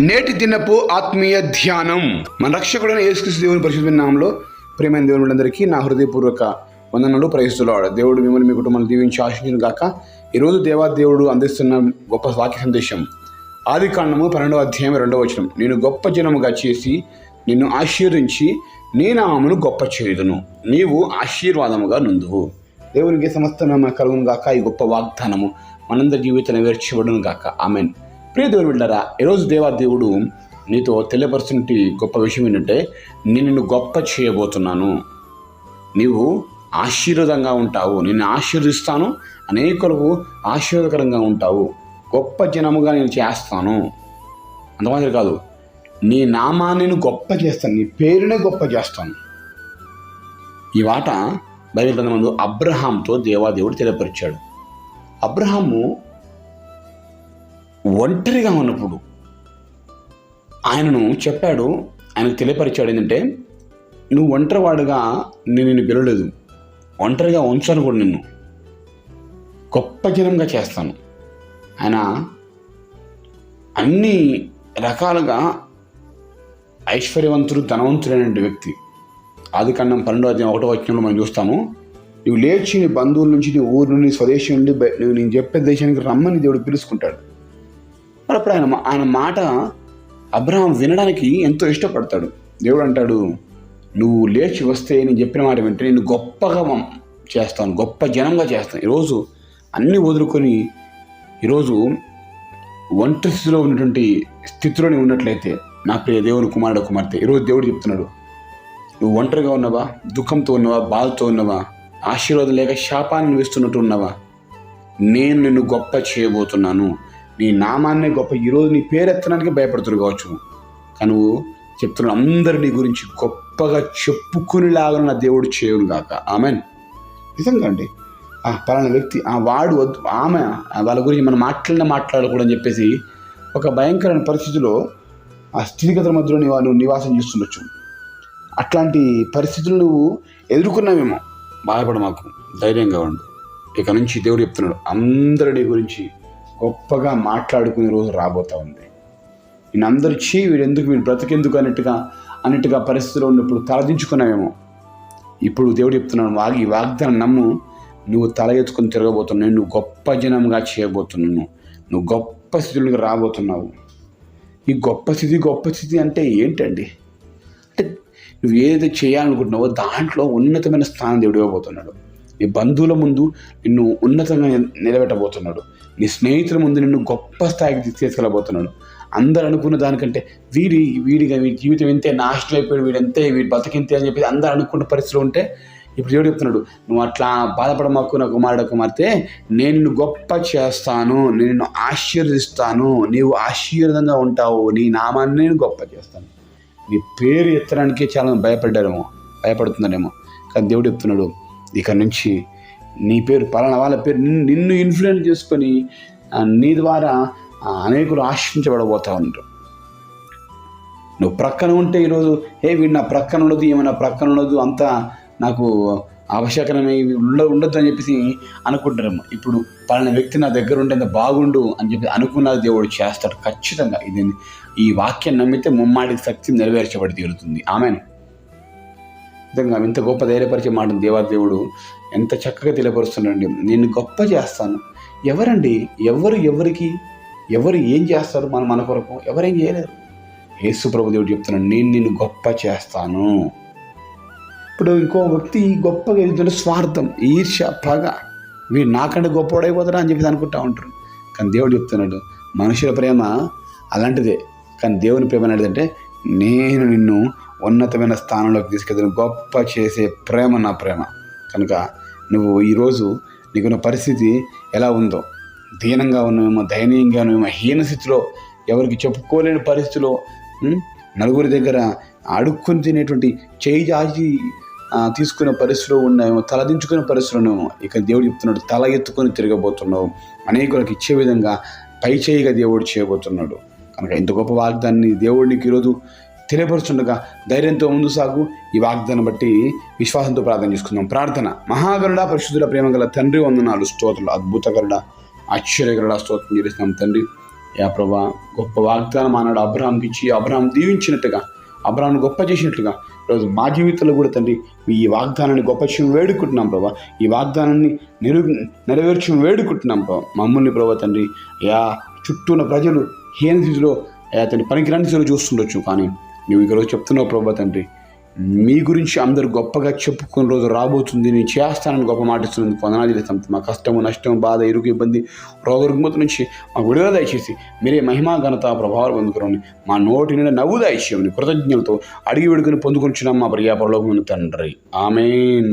నేటి దినపు ఆత్మీయ ధ్యానం. మన రక్షకుడైన యేసుక్రీస్తు దేవుని పరిశుద్ధ నామంలో ప్రేమైన అందరికీ నా హృదయపూర్వక వందనలు ప్రయత్నిస్తున్నాడు దేవుడు మిమ్మల్ని మీ కుటుంబాన్ని దీవించి ఆశించిన గాక ఈరోజు దేవా దేవుడు అందిస్తున్న గొప్ప వాక్య సందేశం. ఆది కాండము పన్నెండవ అధ్యాయం రెండవ వచనం. నేను గొప్ప జనముగా చేసి నిన్ను ఆశీర్వించి నీ నామమును గొప్ప చేయుదును. నీవు ఆశీర్వాదముగా నుందువు. దేవునికి సమస్త నామ కలుగును గాక. ఈ గొప్ప వాగ్దానము మనందరి జీవితం నెరవేర్చబడును గాక. ఆమెన్. ప్రియ దేవుని వెళ్ళారా ఈరోజు దేవాదేవుడు నీతో తెలియపరుచుంటి గొప్ప విషయం ఏంటంటే నేను నిన్ను గొప్ప చేయబోతున్నాను. నీవు ఆశీర్వాదంగా ఉంటావు. నిన్ను ఆశీర్దిస్తాను అనేకులకు ఆశీర్వదకరంగా ఉంటావు. గొప్ప జనముగా నేను చేస్తాను. అంతమాత్రం కాదు నీ నామాన్ని గొప్ప చేస్తాను. నీ పేరునే గొప్ప చేస్తాను. ఈ మాట బైబిల్ ముందు అబ్రహాంతో దేవాదేవుడు తెలియపరిచాడు. అబ్రహాము ఒంటరిగా ఉన్నప్పుడు ఆయనను చెప్పాడు ఆయనకు తెలియపరిచాడు ఏంటంటే నువ్వు ఒంటరివాడుగా నేను నిన్ను పిలవలేదు ఒంటరిగా ఉంచాను కూడా నిన్ను. గొప్ప జనంగా చేస్తాను. ఆయన అన్ని రకాలుగా ఐశ్వర్యవంతుడు ధనవంతుడైన వ్యక్తి. ఆది కన్నం పన్నెండో అధ్యాయం ఒకటో వచ్చినప్పుడు మనం చూస్తాము నువ్వు లేచి నీ బంధువుల నుంచి నీ ఊరు నుండి స్వదేశం నుండి నువ్వు నేను చెప్పే దేశానికి రమ్మని దేవుడు పిలుచుకుంటాడు. మరి అప్పుడు ఆయన ఆయన మాట అబ్రహాం వినడానికి ఎంతో ఇష్టపడతాడు. దేవుడు అంటాడు నువ్వు లేచి వస్తే నేను చెప్పిన మాట వింటే నేను గొప్పగా చేస్తాను గొప్ప జనంగా చేస్తాను. ఈరోజు అన్నీ వదులుకొని ఈరోజు ఒంటరి స్థితిలో ఉన్నటువంటి స్థితిలోని ఉన్నట్లయితే నా ప్రియ దేవుని కుమారుడు కుమార్తె ఈరోజు దేవుడు చెప్తున్నాడు నువ్వు ఒంటరిగా ఉన్నావా దుఃఖంతో ఉన్నావా బాధతో ఉన్నావా ఆశీర్వాదం లేక శాపాన్ని వేస్తున్నట్టు ఉన్నావా? నేను నిన్ను గొప్ప చేయబోతున్నాను. నీ నామాన్నే గొప్ప ఈరోజు నీ పేరు ఎత్తడానికి భయపడుతురు కావచ్చు. కానీ నువ్వు చెప్తున్న అందరి నీ గురించి గొప్పగా చెప్పుకునేలాగా నా దేవుడు చేయను కాక ఆమెన్. నిజంగా అండి. ఆ పలానా వ్యక్తి ఆ వాడు వద్దు ఆమె వాళ్ళ గురించి మనం మాట్లాడిన మాట్లాడకూడదని చెప్పేసి ఒక భయంకరమైన పరిస్థితిలో ఆ స్థితిగతుల మధ్యలో నీవు నువ్వు నివాసం చేస్తుండొచ్చు. అట్లాంటి పరిస్థితులు నువ్వు ఎదుర్కొన్నావేమో? బాధపడ మాకు ధైర్యంగా ఉండు. ఇక నుంచి దేవుడు చెప్తున్నాడు అందరి గురించి గొప్పగా మాట్లాడుకునే రోజు రాబోతా ఉంది. నేను అందరు చీ వీడు వీడు బ్రతికెందుకు అన్నట్టుగా అన్నట్టుగా పరిస్థితిలో ఉన్నప్పుడు తలదించుకున్నామేమో ఇప్పుడు దేవుడు చెప్తున్నాను వాగి వాగ్దానం నమ్ము. నువ్వు తల ఎత్తుకొని తిరగబోతున్నావు. నువ్వు గొప్ప జనంగా చేయబోతున్నాను. నువ్వు గొప్ప స్థితులకు రాబోతున్నావు. ఈ గొప్ప స్థితి గొప్ప స్థితి అంటే ఏంటండి? అంటే నువ్వు ఏదైతే చేయాలనుకుంటున్నావో దాంట్లో ఉన్నతమైన స్థానం దేవుడు ఇవ్వబోతున్నాడు. నీ బంధువుల ముందు నిన్ను ఉన్నతంగా నిలబెట్టబోతున్నాడు. నీ స్నేహితుల ముందు నిన్ను గొప్ప స్థాయికి తీసుకెళ్ళబోతున్నాడు. అందరు అనుకున్న దానికంటే వీడి వీడిగా వీడి జీవితం ఇంతే నాశనం అయిపోయాడు వీడు అంతే వీడి బతికింతే అని చెప్పి అందరు అనుకున్న పరిస్థితులు ఉంటే ఇప్పుడు దేవుడు చెప్తున్నాడు నువ్వు అట్లా బాధపడమాకు నా కుమారుడు కుమార్తె నేను గొప్ప చేస్తాను నేను నిన్ను ఆశీర్వదిస్తాను నీవు ఆశీర్వదంగా ఉంటావు నీ నామాన్ని నేను గొప్ప చేస్తాను. నీ పేరు ఎత్తడానికి చాలా భయపడ్డారేమో భయపడుతున్నారేమో. కానీ దేవుడు చెప్తున్నాడు ఇక నుంచి నీ పేరు పలానా వాళ్ళ పేరు నిన్ను నిన్ను ఇన్ఫ్లుయెన్స్ చేసుకొని నీ ద్వారా అనేకులు ఆశించబడబోతూ ఉంటారు నువ్వు ప్రక్కన ఉంటే ఈరోజు హే వీడు నా ప్రక్కన ఉండదు ఏమైనా ప్రక్కన ఉండదు అంతా నాకు ఆవశ్యకరమే ఉండ ఉండొద్దు అని చెప్పేసి అనుకుంటారేమో ఇప్పుడు పలానా వ్యక్తి నా దగ్గర ఉంటే అంత బాగుండు అని చెప్పి అనుకున్నది దేవుడు చేస్తాడు. ఖచ్చితంగా ఇది ఈ వాక్యం నమ్మితే ముమ్మాడి శక్తి నెరవేర్చబడి తీరుతుంది. ఆమెను. నిజంగా ఇంత గొప్ప ధైర్యపరిచే మాట దేవాదేవుడు ఎంత చక్కగా తెలియపరుస్తున్నాడండి. నేను గొప్ప చేస్తాను. ఎవరండి? ఎవరు ఎవరికి? ఎవరు ఏం చేస్తారు మన మన కొరకు? ఎవరేం చేయలేరు. యేసు ప్రభు దేవుడు చెప్తున్నాడు నేను నిన్ను గొప్ప చేస్తాను. ఇప్పుడు ఇంకో వ్యక్తి గొప్పగా ఎదుగుతుంటే స్వార్థం ఈర్ష పగ వీడు నాకంటే గొప్పవాడైపోతాడా అని చెప్పి అనుకుంటా ఉంటారు. కానీ దేవుడు చెప్తున్నాడు మనుషుల ప్రేమ అలాంటిదే. కానీ దేవుని ప్రేమ ఏంటంటే నేను నిన్ను ఉన్నతమైన స్థానంలోకి తీసుకెళ్తాను గొప్ప చేసే ప్రేమ నా ప్రేమ. కనుక నువ్వు ఈరోజు నీకున్న పరిస్థితి ఎలా ఉందో దీనంగా ఉన్నామేమో దయనీయంగా ఉన్నామేమో హీన స్థితిలో ఎవరికి చెప్పుకోలేని పరిస్థితిలో నలుగురి దగ్గర అడుక్కుని తినేటువంటి చేయి జాచి తీసుకునే పరిస్థితిలో ఉన్నామేమో తలదించుకునే పరిస్థితిలో ఇక్కడ దేవుడు చెప్తున్నాడు తల ఎత్తుకొని తిరగబోతున్నావు. అనేకులకు ఇచ్చే విధంగా పై చేయిగా దేవుడు చేయబోతున్నాడు. కనుక ఇంత గొప్ప వాగ్దాన్ని దేవుడికి ఈరోజు తెలియపరుచుండగా ధైర్యంతో ముందు సాగు. ఈ వాగ్దానం బట్టి విశ్వాసంతో ప్రార్థన చేసుకుందాం. ప్రార్థన. మహాగరుడ పరిశుద్ధుల ప్రేమ గల తండ్రి వందనాలు స్తోత్రులు అద్భుతకరుడ ఆశ్చర్యకరుడ స్తోత్రం చేస్తున్నాం తండ్రి. యా ప్రభా గొప్ప వాగ్దానం అన్నాడు అబ్రహాంకి ఇచ్చి అబ్రహాం దీవించినట్టుగా అబ్రహాంను గొప్ప చేసినట్లుగా ఈరోజు మా జీవితంలో కూడా తండ్రి ఈ వాగ్దానాన్ని గొప్ప చేయడం వేడుకుంటున్నాం ప్రభా. ఈ వాగ్దానాన్ని నెరవే నెరవేర్చడం వేడుకుంటున్నాం ప్రభా. మమ్మల్ని ప్రభా తండ్రి యా చుట్టూ ఉన్న ప్రజలు హీన స్థితిలో తండ్రి పనికిరాని స్థితిలో చూస్తుండొచ్చు కానీ నువ్వు ఈరోజు చెప్తున్నావు ప్రభా తండ్రి మీ గురించి అందరూ గొప్పగా చెప్పుకున్న రోజు రాబోతుంది. నేను చేస్తానని గొప్ప మాటిస్తున్నందుకు వందనాలు చేస్తాం మా కష్టము నష్టం బాధ ఇరుగు ఇబ్బంది రోగ రుగ్మత నుంచి మా విడుదల దయచేసి మీరే మహిమా ఘనత ప్రభావాలు పొందుకుని మా నోటి నిండా నవ్వు దయచేయమని కృతజ్ఞతతో అడిగి విడుకుని పొందుకొనిచున్నాం మా ప్రియాపరలోకమైన తండ్రి. ఆమెన్.